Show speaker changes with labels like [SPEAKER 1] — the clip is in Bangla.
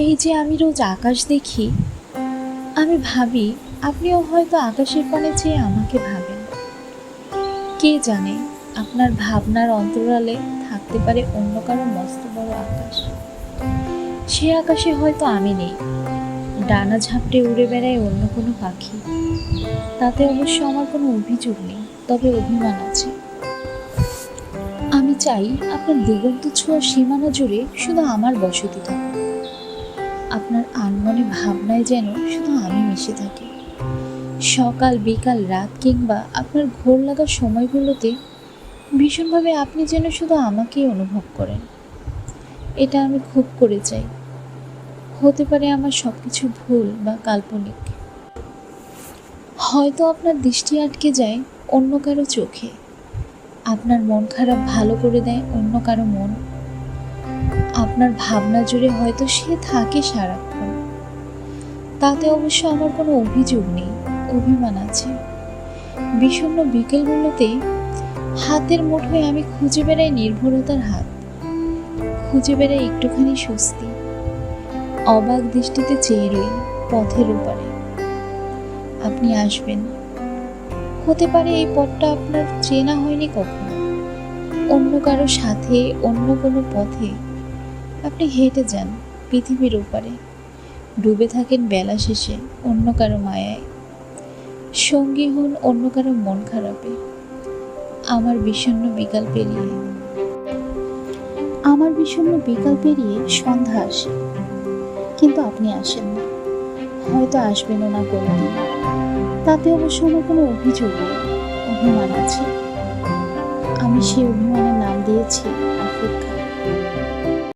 [SPEAKER 1] এই যে আমি রোজ আকাশ দেখি, আমি ভাবি আপনিও হয়তো আকাশের পানে চেয়ে আমাকে ভাবেন। কে জানে আপনার ভাবনার অন্তরালে থাকতে পারে অন্য কারও মস্ত বড় আকাশ। সে আকাশে হয়তো আমি নেই। ডানা ঝাপটে উড়ে বেড়ায় অন্য কোনো পাখি। তাতে অবশ্য আমার কোনো অভিযোগ নেই, তবে অভিমান আছে। আমি চাই আপনার দিগন্ত ছোঁয়া সীমানা জুড়ে শুধু আমার বসতি থাকুক। আপনার আনমনে ভাবনায় যেন শুধু আমি মিশে থাকি। সকাল, বিকাল, রাত কিংবা আপনার ঘোর লাগার সময়গুলোতে ভীষণভাবে আপনি যেন শুধু আমাকেই অনুভব করেন। এটা আমি খুব করে চাই। হতে পারে আমার সব কিছু ভুল বা কাল্পনিক। হয়তো আপনার দৃষ্টি আটকে যায় অন্য কারও চোখে। আপনার মন খারাপ ভালো করে দেয় অন্য কারও মন। আপনার ভাবনা জুড়ে হয়তো সে থাকে সারাক্ষণ। তাতে অবশ্য আমার কোনো অভিযোগ নেই, অভিমান আছে। বিষণ্ণ বিকেলগুলোতে হাতের মুঠোয় আমি খুঁজে বেড়াই নির্ভরতার হাত। খুঁজে বেড়াই একটুখানি স্বস্তি। অবাক দৃষ্টিতে চেয়ে রই পথের ওপারে। আপনি আসবেন। হতে পারে এই পথটা আপনার চেনা হয়নি কখনো। অন্য কারও সাথে, অন্য কোনো পথে আপনি হেঁটে যান পৃথিবীর ওপারে। ডুবে থাকেন বেলা শেষে অন্য কারও মায়ায়। সঙ্গী হন অন্য কারও মন খারাপে। আমার বিষণ্ণ বিকাল পেরিয়ে। আমার বিষণ্ণ বিকাল পেরিয়ে সন্ধ্যা আসে। কিন্তু আপনি আসেন না। হয়তো আসবেনও না কোনোদিন। তাতে অবশ্য আমার কোনো অভিযোগ নেই, অভিমান আছে। আমি সেই অভিমানের নাম দিয়েছি অপেক্ষা।